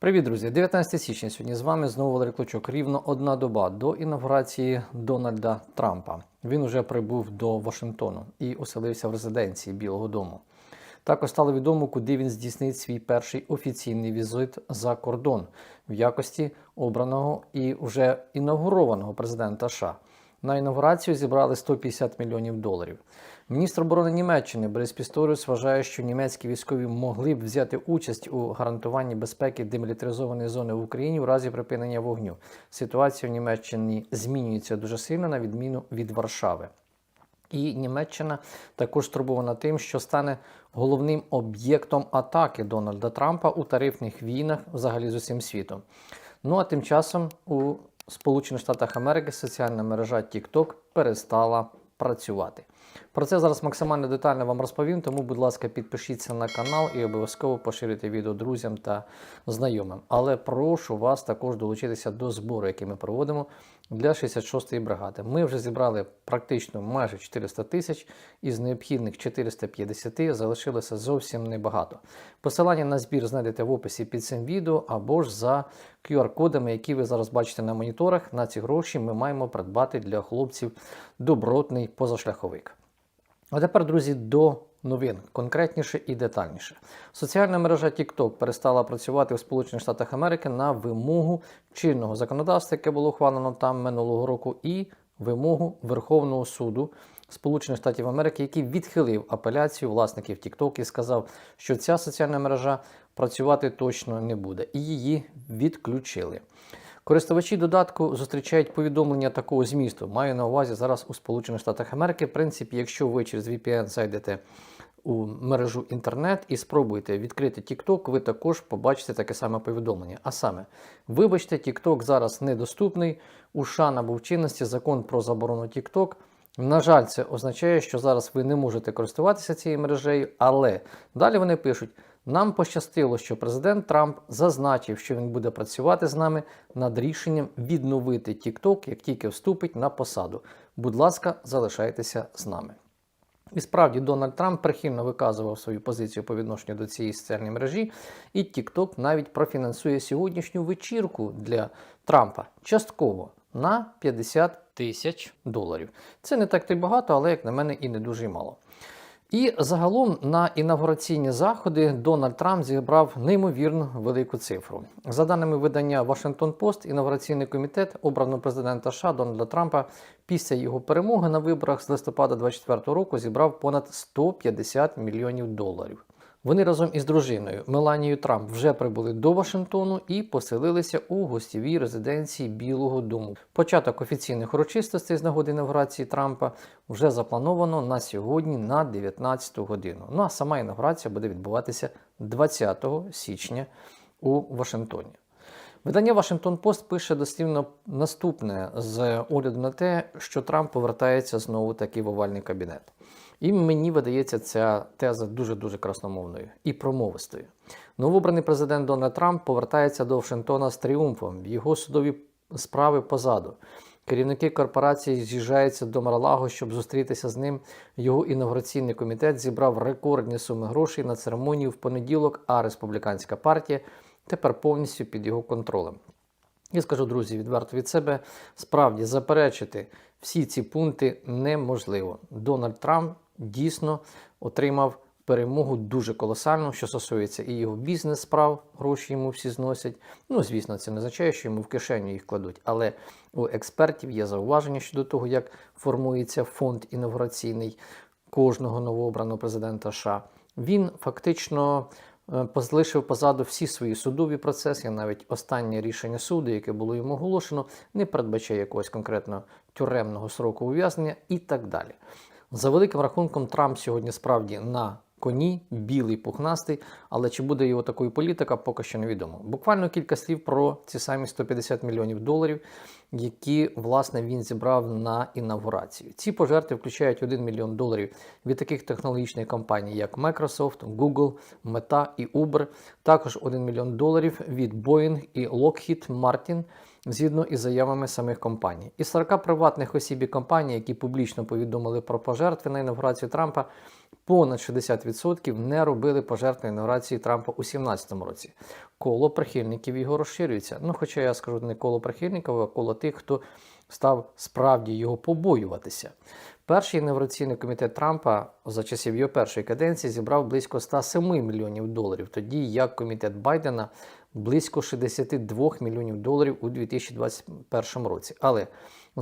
Привіт, друзі! 19 січня сьогодні з вами знову Валерій Клочок. Рівно одна доба до інавгурації Дональда Трампа. Він уже прибув до Вашингтону і оселився в резиденції Білого Дому. Також стало відомо, куди він здійснить свій перший офіційний візит за кордон в якості обраного і вже інаугурованого президента США. На інаугурацію зібрали 150 мільйонів доларів. Міністр оборони Німеччини Борис Пісторіус вважає, що німецькі військові могли б взяти участь у гарантуванні безпеки демілітаризованої зони в Україні в разі припинення вогню. Ситуація в Німеччині змінюється дуже сильно, на відміну від Варшави. І Німеччина також стурбована тим, що стане головним об'єктом атаки Дональда Трампа у тарифних війнах взагалі з усім світом. Ну а тим часом у Сполучених Штатах Америки соціальна мережа TikTok перестала працювати. Про це зараз максимально детально вам розповім, тому, будь ласка, підпишіться на канал і обов'язково поширюйте відео друзям та знайомим. Але прошу вас також долучитися до збору, який ми проводимо для 66-ї бригади. Ми вже зібрали практично майже 400 тисяч, із необхідних 450 залишилося зовсім небагато. Посилання на збір знайдете в описі під цим відео або ж за QR-кодами, які ви зараз бачите на моніторах. На ці гроші ми маємо придбати для хлопців добротний позашляховик. А тепер, друзі, до новин конкретніше і детальніше. Соціальна мережа TikTok перестала працювати у Сполучених Штатах Америки на вимогу чинного законодавства, яке було ухвалено там минулого року, і вимогу Верховного суду Сполучених Штатів Америки, який відхилив апеляцію власників TikTok і сказав, що ця соціальна мережа працювати точно не буде, і її відключили. Користувачі додатку зустрічають повідомлення такого змісту. Маю на увазі зараз у Сполучених Штатах Америки. В принципі, якщо ви через VPN зайдете у мережу інтернет і спробуєте відкрити TikTok, ви також побачите таке саме повідомлення. А саме, вибачте, TikTok зараз недоступний. У США набув чинності закон про заборону TikTok. На жаль, це означає, що зараз ви не можете користуватися цією мережею, але далі вони пишуть. Нам пощастило, що президент Трамп зазначив, що він буде працювати з нами над рішенням відновити TikTok, як тільки вступить на посаду. Будь ласка, залишайтеся з нами. І справді Дональд Трамп прихильно виказував свою позицію по відношенню до цієї соціальної мережі, і TikTok навіть профінансує сьогоднішню вечірку для Трампа частково на 50 тисяч доларів. Це не так то й багато, але як на мене і не дуже мало. І загалом на інавгураційні заходи Дональд Трамп зібрав неймовірно велику цифру. За даними видання Washington Post, інавгураційний комітет обраного президента США Дональда Трампа після його перемоги на виборах з листопада 2024 року зібрав понад 150 мільйонів доларів. Вони разом із дружиною Меланією Трамп вже прибули до Вашингтону і поселилися у гостєвій резиденції Білого Дому. Початок офіційних урочистостей з нагоди інавгурації Трампа вже заплановано на сьогодні на 19 годину. Ну а сама інавгурація буде відбуватися 20 січня у Вашингтоні. Видання Washington Post пише дослівно наступне з огляду на те, що Трамп повертається знову таки в овальний кабінет. І мені видається ця теза дуже-дуже красномовною і промовистою. Новообраний президент Дональд Трамп повертається до Вашингтона з тріумфом. Його судові справи позаду. Керівники корпорації з'їжджаються до Марлаго, щоб зустрітися з ним. Його інаугураційний комітет зібрав рекордні суми грошей на церемонію в понеділок, а республіканська партія тепер повністю під його контролем. Я скажу, друзі, відверто від себе, справді заперечити всі ці пункти неможливо. Дональд Трамп дійсно отримав перемогу дуже колосальну, що стосується і його бізнес-справ, гроші йому всі зносять. Ну, звісно, це не означає, що йому в кишеню їх кладуть. Але у експертів є зауваження щодо того, як формується фонд інавгураційний кожного новообраного президента США. Він фактично залишив позаду всі свої судові процеси, навіть останнє рішення суду, яке було йому оголошено, не передбачає якогось конкретного тюремного сроку ув'язнення і так далі. За великим рахунком, Трамп сьогодні справді на коні, білий пухнастий, але чи буде його такою політика, поки що невідомо. Буквально кілька слів про ці самі 150 мільйонів доларів, які власне він зібрав на інавгурацію. Ці пожертви включають 1 мільйон доларів від таких технологічних компаній, як Microsoft, Google, Meta і Uber. Також 1 мільйон доларів від Boeing і Lockheed Martin, згідно із заявами самих компаній. Із 40 приватних осіб і компаній, які публічно повідомили про пожертви на інавгурацію Трампа, понад 60% не робили пожертв на інаугурації Трампа у 2017 році. Коло прихильників його розширюється. Ну, хоча я скажу не коло прихильників, а коло тих, хто став справді його побоюватися. Перший інавгураційний комітет Трампа за часів його першої каденції зібрав близько 107 мільйонів доларів, тоді як комітет Байдена близько 62 мільйонів доларів у 2021 році. Але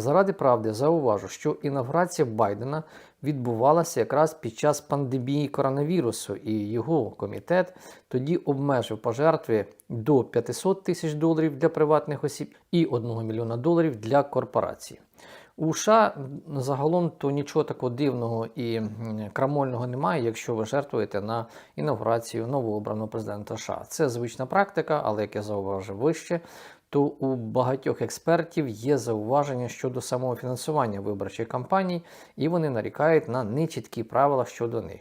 заради правди зауважу, що інавгурація Байдена відбувалася якраз під час пандемії коронавірусу, і його комітет тоді обмежив пожертви до 500 тисяч доларів для приватних осіб і 1 мільйона доларів для корпорацій. У США загалом то нічого такого дивного і крамольного немає, якщо ви жертвуєте на інаугурацію новообраного президента США. Це звична практика, але як я зауважив вище, то у багатьох експертів є зауваження щодо самого фінансування виборчих кампаній, і вони нарікають на нечіткі правила щодо них.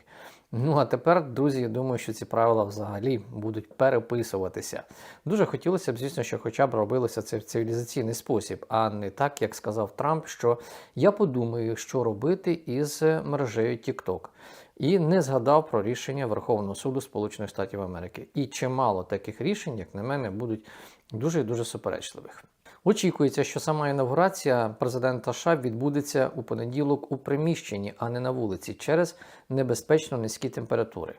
Ну а тепер, друзі, я думаю, що ці правила взагалі будуть переписуватися. Дуже хотілося б, звісно, що хоча б робилося це в цивілізаційний спосіб, а не так, як сказав Трамп, що я подумаю, що робити із мережею TikTok. І не згадав про рішення Верховного суду Сполучених Штатів Америки. І чимало таких рішень, як на мене, будуть дуже і дуже суперечливих. Очікується, що сама інавгурація президента США відбудеться у понеділок у приміщенні, а не на вулиці, через небезпечно низькі температури.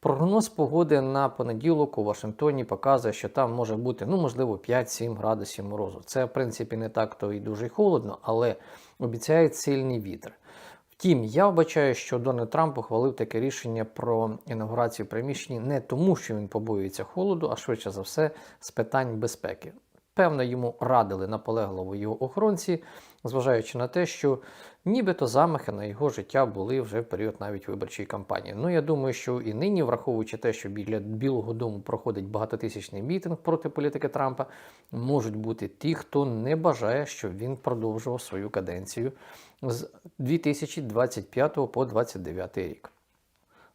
Прогноз погоди на понеділок у Вашингтоні показує, що там може бути ну можливо 5-7 градусів морозу. Це в принципі не так то і дуже холодно, але обіцяють сильний вітер. Втім, я вбачаю, що Дональд Трамп ухвалив таке рішення про інаугурацію приміщення не тому, що він побоюється холоду, а швидше за все з питань безпеки. Певно, йому радили наполегливо його охоронці, зважаючи на те, що нібито замахи на його життя були вже в період навіть виборчої кампанії. Ну я думаю, що і нині, враховуючи те, що біля Білого Дому проходить багатотисячний мітинг проти політики Трампа, можуть бути ті, хто не бажає, щоб він продовжував свою каденцію з 2025 по 2029 рік.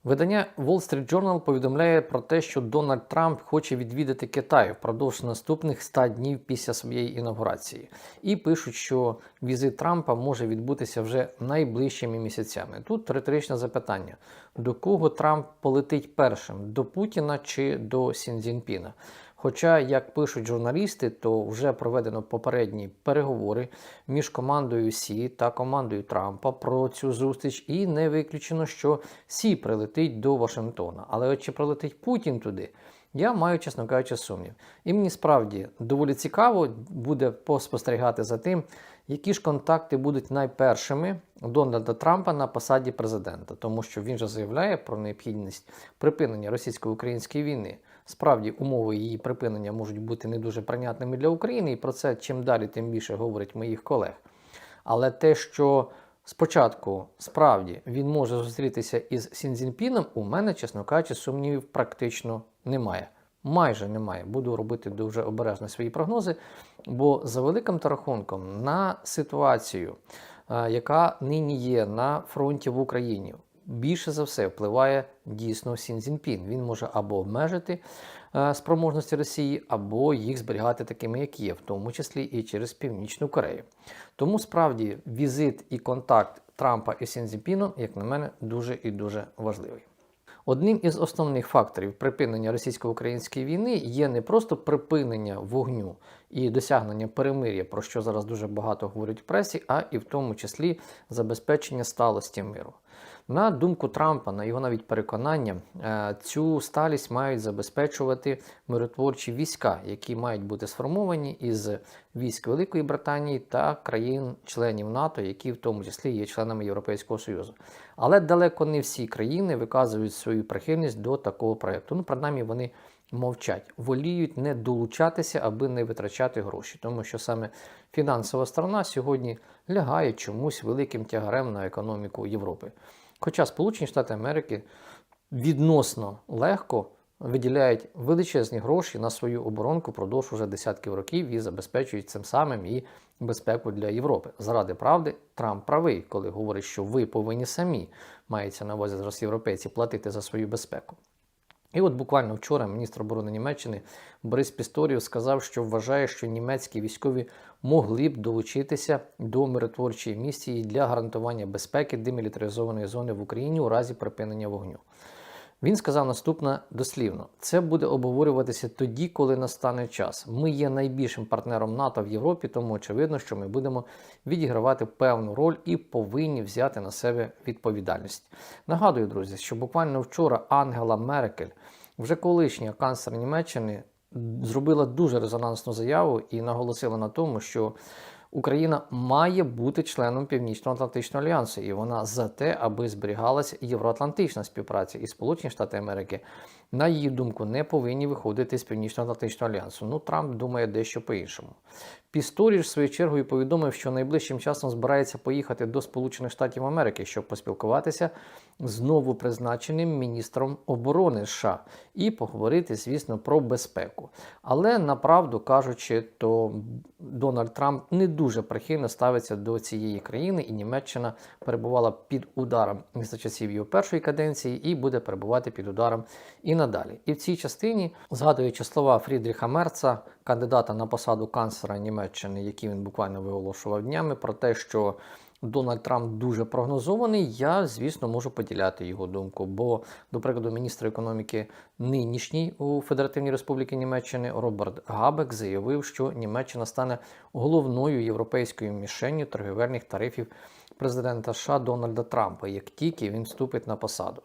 Видання Wall Street Journal повідомляє про те, що Дональд Трамп хоче відвідати Китай впродовж наступних 100 днів після своєї інаугурації. І пишуть, що візит Трампа може відбутися вже найближчими місяцями. Тут риторичне запитання: до кого Трамп полетить першим? До Путіна чи до Сінзінпіна? Хоча, як пишуть журналісти, то вже проведено попередні переговори між командою Сі та командою Трампа про цю зустріч, і не виключено, що Сі прилетить до Вашингтона. Але от чи прилетить Путін туди? Я маю, чесно кажучи, сумнів. І мені справді доволі цікаво буде поспостерігати за тим, які ж контакти будуть найпершими Дональда Трампа на посаді президента, тому що він же заявляє про необхідність припинення російсько-української війни. Справді, умови її припинення можуть бути не дуже прийнятними для України, і про це чим далі, тим більше говорять моїх колег. Але те, що спочатку справді він може зустрітися із Сінзінпіном, у мене, чесно кажучи, сумнівів практично немає. Майже немає. Буду робити дуже обережно свої прогнози, бо за великим та рахунком на ситуацію, е, яка нині є на фронті в Україні, більше за все впливає дійсно Сін Цзіньпін. Він може або обмежити е, спроможності Росії, або їх зберігати такими, як є, в тому числі і через Північну Корею. Тому справді візит і контакт Трампа і Сін Цзіньпіном, як на мене, дуже і дуже важливий. Одним із основних факторів припинення російсько-української війни є не просто припинення вогню і досягнення перемир'я, про що зараз дуже багато говорять в пресі, а і в тому числі забезпечення сталості миру. На думку Трампа, на його навіть переконання, е, цю сталість мають забезпечувати миротворчі війська, які мають бути сформовані із військ Великої Британії та країн-членів НАТО, які в тому числі є членами Європейського Союзу. Але далеко не всі країни виказують свою прихильність до такого проєкту. Ну, принаймні, вони мовчать, воліють не долучатися, аби не витрачати гроші, тому що саме фінансова сторона сьогодні лягає чомусь великим тягарем на економіку Європи. Хоча Сполучені Штати Америки відносно легко виділяють величезні гроші на свою оборонку впродовж уже десятків років і забезпечують цим самим і безпеку для Європи. Заради правди, Трамп правий, коли говорить, що ви повинні самі мається на увазі зараз європейці платити за свою безпеку. І от буквально вчора міністр оборони Німеччини Борис Пісторів сказав, що вважає, що німецькі військові могли б долучитися до миротворчої місії для гарантування безпеки демілітаризованої зони в Україні у разі припинення вогню. Він сказав наступне дослівно: це буде обговорюватися тоді, коли настане час. Ми є найбільшим партнером НАТО в Європі, тому очевидно, що ми будемо відігравати певну роль і повинні взяти на себе відповідальність. Нагадую, друзі, що буквально вчора Ангела Меркель, вже колишня канцлер Німеччини, зробила дуже резонансну заяву і наголосила на тому, що Україна має бути членом Північно-Атлантичного альянсу, і вона за те, аби зберігалася євроатлантична співпраця і Сполучені Штати Америки, на її думку, не повинні виходити з Північно-Атлантичного альянсу. Ну, Трамп думає дещо по-іншому. Пісторіж, в свою чергу, повідомив, що найближчим часом збирається поїхати до Сполучених Штатів Америки, щоб поспілкуватися з новопризначеним міністром оборони США і поговорити, звісно, про безпеку. Але направду кажучи, то Дональд Трамп не дуже прихильно ставиться до цієї країни, і Німеччина перебувала під ударом за часів його першої каденції і буде перебувати під ударом і надалі. І в цій частині, згадуючи слова Фрідріха Мерца, кандидата на посаду канцлера Німеччини, які він буквально виголошував днями, про те, що Дональд Трамп дуже прогнозований, я, звісно, можу поділяти його думку. Бо, до прикладу, міністр економіки нинішній у Федеративній Республіки Німеччини Роберт Габек заявив, що Німеччина стане головною європейською мішенню торгівельних тарифів президента США Дональда Трампа, як тільки він вступить на посаду.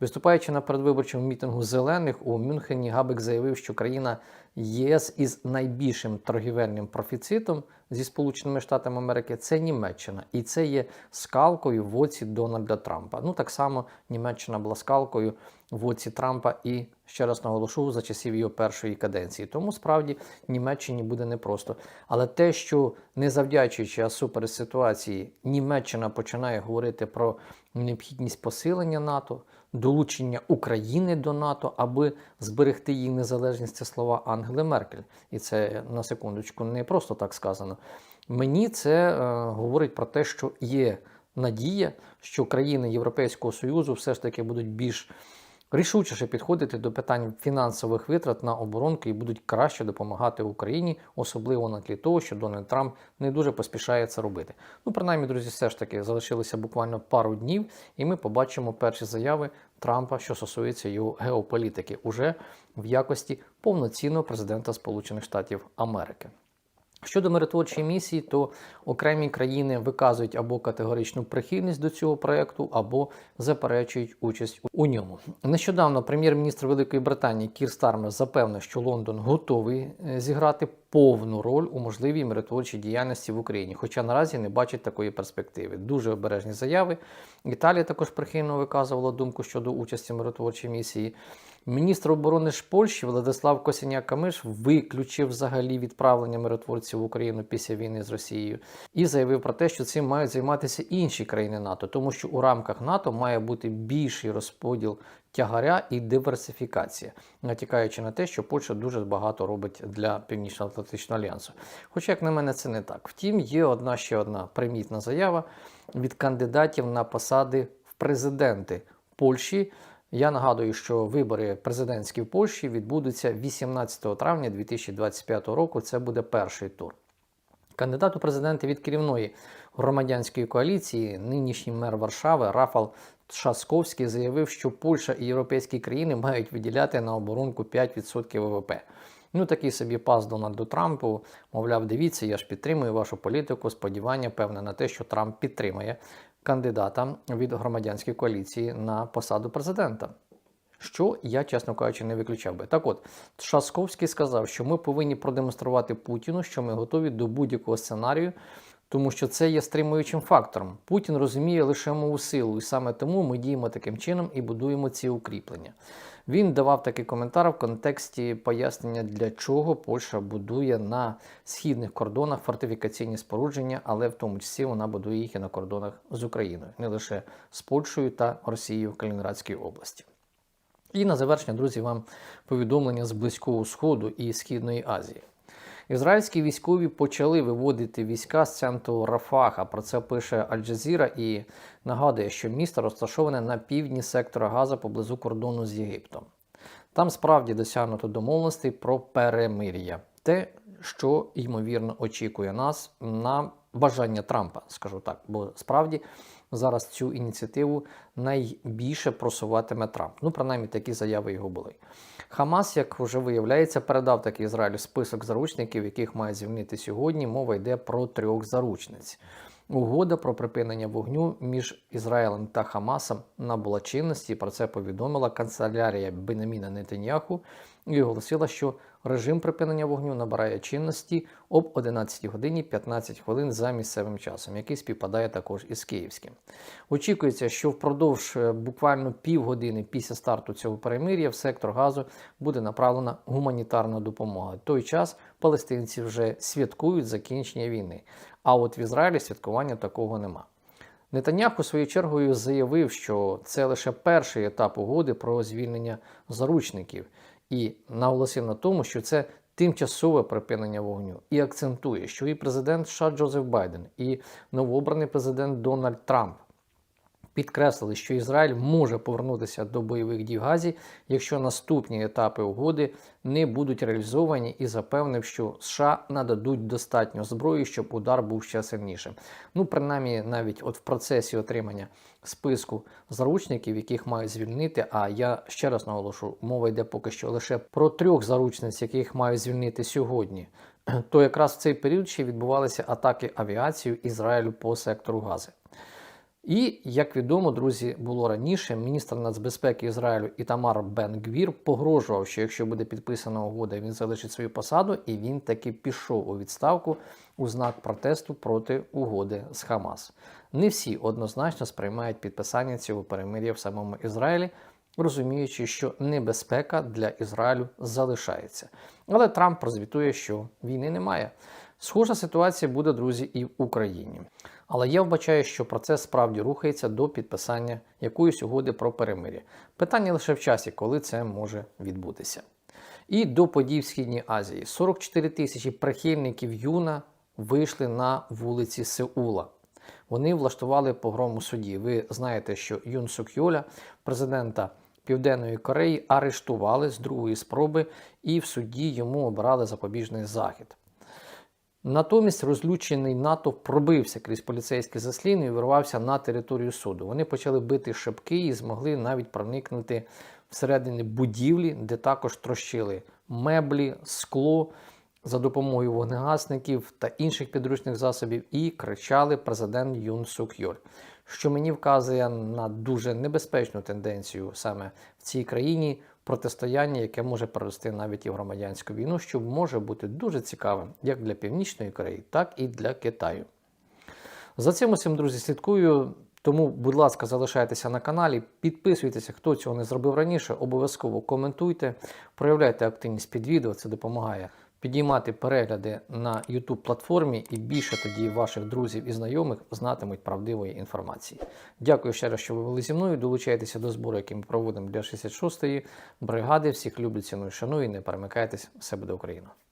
Виступаючи на передвиборчому мітингу зелених у Мюнхені, Габек заявив, що країна ЄС із найбільшим торгівельним профіцитом зі Сполученими Штатами Америки це Німеччина, і це є скалкою в оці Дональда Трампа. Ну так само Німеччина була скалкою в оці Трампа і ще раз наголошу за часів його першої каденції. Тому справді Німеччині буде непросто. Але те, що не завдячуючи а супереч ситуації, Німеччина починає говорити про необхідність посилення НАТО, долучення України до НАТО, аби зберегти її незалежність, це слова Ангели Меркель. І це на секундочку не просто так сказано. Мені це е, говорить про те, що є надія, що країни Європейського Союзу все ж таки будуть більш рішучіше підходити до питань фінансових витрат на оборонки і будуть краще допомагати Україні, особливо на тлі того, що Дональд Трамп не дуже поспішає це робити. Ну, принаймні, друзі, все ж таки залишилося буквально пару днів, і ми побачимо перші заяви Трампа, що стосується його геополітики, уже в якості повноцінного президента Сполучених Штатів Америки. Щодо миротворчої місії, то окремі країни виказують або категоричну прихильність до цього проєкту, або заперечують участь у ньому. Нещодавно прем'єр-міністр Великої Британії Кір Стармер запевнив, що Лондон готовий е, зіграти повну роль у можливій миротворчій діяльності в Україні, хоча наразі не бачить такої перспективи. Дуже обережні заяви. Італія також прихильно виказувала думку щодо участі в миротворчій місії. Міністр оборони ж Польщі Владислав Косіняк-Камиш виключив взагалі відправлення миротворців в Україну після війни з Росією і заявив про те, що цим мають займатися інші країни НАТО, тому що у рамках НАТО має бути більший розподіл тягаря і диверсифікація, натякаючи на те, що Польща дуже багато робить для Північно-Атлантичного альянсу. Хоча, як на мене, це не так. Втім, є одна ще одна примітна заява від кандидатів на посади в президенти Польщі. Я нагадую, що вибори президентські в Польщі відбудуться 18 травня 2025 року. Це буде перший тур. Кандидат у президенти від керівної громадянської коаліції, нинішній мер Варшави Рафал Шасковський заявив, що Польща і європейські країни мають виділяти на оборонку 5% ВВП. Ну, такий собі пас Дональду Трампу. Мовляв, дивіться, я ж підтримую вашу політику. Сподівання, певне, на те, що Трамп підтримає кандидата від громадянської коаліції на посаду президента. Що я, чесно кажучи, не виключав би. Так от, Шасковський сказав, що ми повинні продемонструвати Путіну, що ми готові до будь-якого сценарію, тому що це є стримуючим фактором. Путін розуміє лише мову силу, і саме тому ми діємо таким чином і будуємо ці укріплення. Він давав такий коментар в контексті пояснення, для чого Польща будує на східних кордонах фортифікаційні спорудження, але в тому числі вона будує їх і на кордонах з Україною, не лише з Польщею та Росією в Калінінградській області. І на завершення, друзі, вам повідомлення з Близького Сходу і Східної Азії. Ізраїльські військові почали виводити війська з центру Рафаха. Про це пише Аль-Джазіра і нагадує, що місто розташоване на півдні сектора Газа поблизу кордону з Єгиптом. Там справді досягнуто домовленостей про перемир'я. Те, що ймовірно очікує нас на бажання Трампа, скажу так, бо справді зараз цю ініціативу найбільше просуватиме Трамп. Ну, принаймні, такі заяви його були. Хамас, як вже виявляється, передав такий Ізраїлю список заручників, яких має звільнити сьогодні. Мова йде про трьох заручниць. Угода про припинення вогню між Ізраїлем та Хамасом набула чинності. Про це повідомила канцелярія Бенаміна Нетаньяху і оголосила, що режим припинення вогню набирає чинності об 11 годині 15 хвилин за місцевим часом, який співпадає також із київським. Очікується, що впродовж е, буквально півгодини після старту цього перемир'я в сектор газу буде направлена гуманітарна допомога. В той час палестинці вже святкують закінчення війни. А от в Ізраїлі святкування такого нема. Нетаньяху своєю чергою заявив, що це лише перший етап угоди про звільнення заручників, і наголосив на тому, що це тимчасове припинення вогню, і акцентує, що і президент США Джозеф Байден, і новообраний президент Дональд Трамп підкреслили, що Ізраїль може повернутися до бойових дій в Газі, якщо наступні етапи угоди не будуть реалізовані, і запевнив, що США нададуть достатньо зброї, щоб удар був ще сильнішим. Ну, принаймні, навіть от в процесі отримання списку заручників, яких мають звільнити. А я ще раз наголошу, мова йде поки що лише про трьох заручниць, яких мають звільнити сьогодні. То якраз в цей період ще відбувалися атаки авіацію Ізраїлю по сектору Гази. І, як відомо, друзі, було раніше, міністр нацбезпеки Ізраїлю Ітамар Бен Гвір погрожував, що якщо буде підписана угода, він залишить свою посаду, і він таки пішов у відставку у знак протесту проти угоди з Хамас. Не всі однозначно сприймають підписання цього перемир'я в самому Ізраїлі, розуміючи, що небезпека для Ізраїлю залишається. Але Трамп прозвітує, що війни немає. Схожа ситуація буде, друзі, і в Україні. Але я вбачаю, що процес справді рухається до підписання якоїсь угоди про перемир'я. Питання лише в часі, коли це може відбутися. І до подій в Східній Азії 44 тисячі прихильників Юна вийшли на вулиці Сеула. Вони влаштували погром у суді. Ви знаєте, що Юн Сук Йоля, президента Південної Кореї, арештували з другої спроби, і в суді йому обрали запобіжний захід. Натомість розлючений натовп пробився крізь поліцейське заслін і вирвався на територію суду. Вони почали бити шибки і змогли навіть проникнути всередині будівлі, де також трощили меблі, скло за допомогою вогнегасників та інших підручних засобів, і кричали президент Юн Сук Йоль, що мені вказує на дуже небезпечну тенденцію саме в цій країні протистояння, яке може перерости навіть і в громадянську війну, що може бути дуже цікавим як для Північної Кореї, так і для Китаю. За цим усім, друзі, слідкую. Тому, будь ласка, залишайтеся на каналі, підписуйтеся, хто цього не зробив раніше, обов'язково коментуйте, проявляйте активність під відео, це допомагає підіймати перегляди на YouTube платформі і більше тоді ваших друзів і знайомих знатимуть правдивої інформації. Дякую ще раз, що ви були зі мною. Долучайтеся до збору, який ми проводимо для 66-ї бригади. Всіх люблю, ціную, шаную. Не перемикайтесь, все буде Україна!